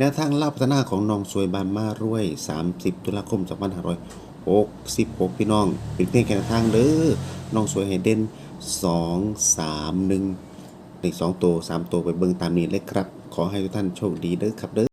แนวทางเล่าพัฒนาของน้องสวยบานมารวย 30 ตุลาคม 2566 พี่น้อง เป็นเพียงแค่แนวทางเด้อน้องสวยให้เด่น 2 3 1ใน2ตัว 3 ตัวไปเบิ่งตามนี้เลยครับ ขอให้ทุกท่านโชคดีเด้อครับเด้อ